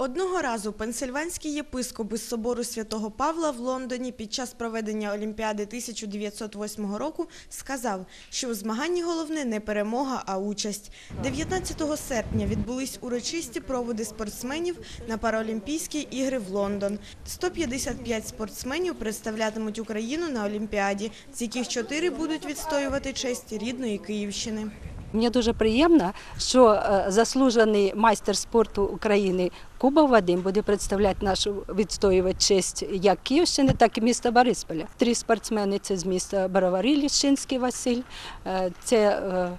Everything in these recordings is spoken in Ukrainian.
Одного разу пенсильванський єпископ із собору святого Павла в Лондоні під час проведення Олімпіади 1908 року сказав, що у змаганні головне не перемога, а участь. 19 серпня відбулись урочисті проводи спортсменів на Паралімпійські ігри в Лондон. 155 спортсменів представлятимуть Україну на Олімпіаді, з яких чотири будуть відстоювати честь рідної Київщини. Мені дуже приємно, що е, заслужений майстер спорту України Куба Вадим буде представляти нашу відстоювати честь як Київщини, так і міста Борисполя. Три спортсмени це з міста Бараварі, Ліщинський Василь, е, це е,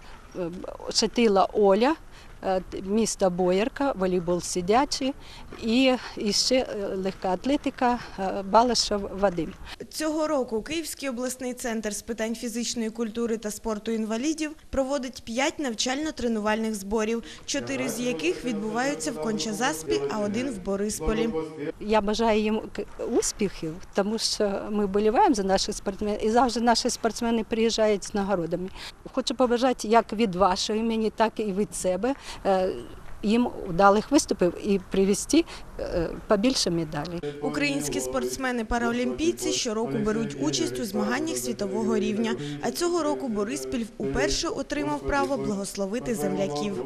Шатила Оля. Е, Міста Боярка, волейбол сидячий і, ще е, легка атлетика е, Балашов Вадим. Цього року Київський обласний центр з питань фізичної культури та спорту інвалідів проводить п'ять навчально-тренувальних зборів, чотири з яких відбуваються в Кончазаспі, а один в Борисполі. Я бажаю їм успіхів, тому що ми боліваємо за наших спортсменів і завжди наші спортсмени приїжджають з нагородами. Хочу побажати як від вашого імені, так і від себе їм удалих виступів і привезти е, побільше медалей. Українські спортсмени-параолімпійці щороку беруть участь у змаганнях світового рівня. А цього року Бориспіль уперше отримав право благословити земляків.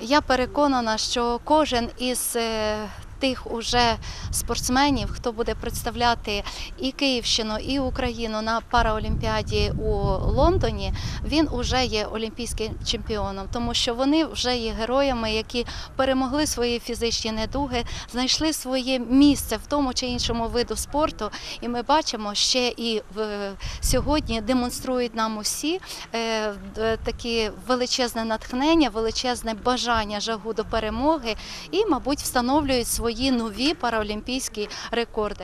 Я переконана, що кожен із е, тих уже спортсменів, хто буде представляти і Київщину, і Україну на Параолімпіаді у Лондоні, він уже є олімпійським чемпіоном, тому що вони вже є героями, які перемогли свої фізичні недуги, знайшли своє місце в тому чи іншому виду спорту. І ми бачимо ще і сьогодні демонструють нам усі е, такі величезне натхнення, величезне бажання жагу до перемоги і, мабуть, встановлюють свої нові параолімпійські рекорди.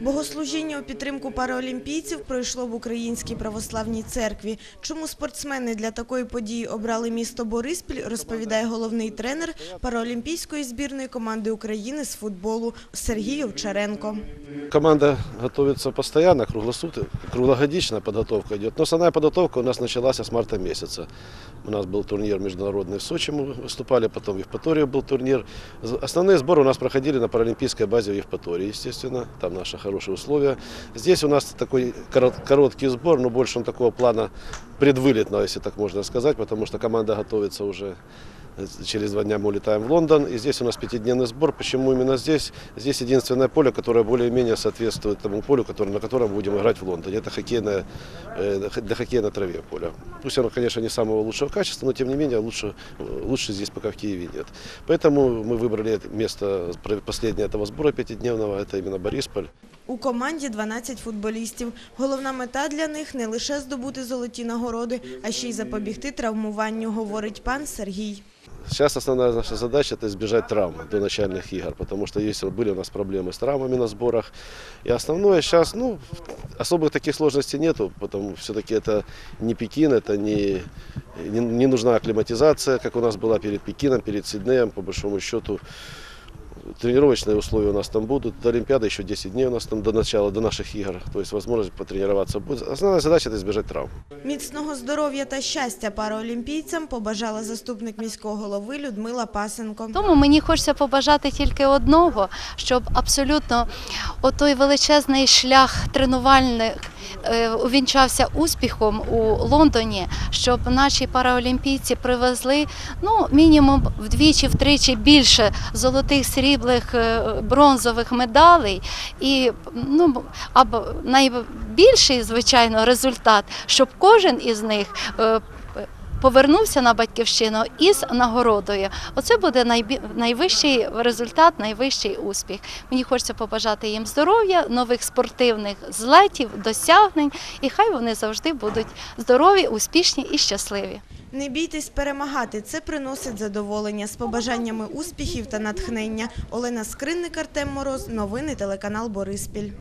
Богослужіння у підтримку параолімпійців пройшло в Українській православній церкві. Чому спортсмени для такої події обрали місто Бориспіль, розповідає головний тренер параолімпійської збірної команди України з футболу Сергій Овчаренко. Команда готовится постоянно, круглосуточно, круглогодичная подготовка идет. Но основная подготовка у нас началась с марта месяца. У нас был турнир международный в Сочи, мы выступали, потом в Евпатории был турнир. З- Основные сборы у нас проходили на паралимпийской базе в Евпатории, естественно. Там наши хорошие условия. Здесь у нас такой короткий сбор, но больше он такого плана предвылетного, если так можно сказать, потому что команда готовится уже Через два дня мы улетаем в Лондон, и здесь у нас пятидневный сбор. Почему именно здесь? Здесь единственное поле, которое более-менее соответствует тому полю, который, на котором будем играть в Лондоне. Это хоккейное, э, для хоккея на траве поле. Пусть оно, конечно, не самого лучшего качества, но тем не менее лучше, лучше здесь пока в Киеве нет. Поэтому мы выбрали это место последнее этого сбора пятидневного, это именно Борисполь. У команді 12 футболістів. Головна мета для них не лише здобути золоті нагороди, а ще й запобігти травмуванню, говорить пан Сергій. Сейчас основная наша задача это избежать травм до начальных игр, потому что есть, были у нас проблемы с травмами на сборах. И основное сейчас, ну, особых таких сложностей нету, потому все-таки это не Пекин, это не, не, не нужна акклиматизация, как у нас была перед Пекином, перед Сиднеем, по большому счету. Тренировочные условия у нас там будут. До Олимпиады еще 10 дней у нас там до начала, до наших игр. То есть возможность потренироваться будет. Основная задача это избежать травм. Міцного здоров'я та щастя параолімпійцям побажала заступник міського голови Людмила Пасенко. Тому мені хочеться побажати тільки одного, щоб абсолютно отой величезний шлях тренувальних е, увінчався успіхом у Лондоні, щоб наші параолімпійці привезли ну мінімум вдвічі-втричі більше золотих, сріблих, е, бронзових медалей. І ну або найбільший, звичайно, результат, щоб кожен із них. е, Повернувся на батьківщину із нагородою. Оце буде найбі- найвищий результат, найвищий успіх. Мені хочеться побажати їм здоров'я, нових спортивних злетів, досягнень, і хай вони завжди будуть здорові, успішні і щасливі. Не бійтесь перемагати. Це приносить задоволення з побажаннями успіхів та натхнення. Олена Скринник, Артем Мороз. Новини телеканал Бориспіль.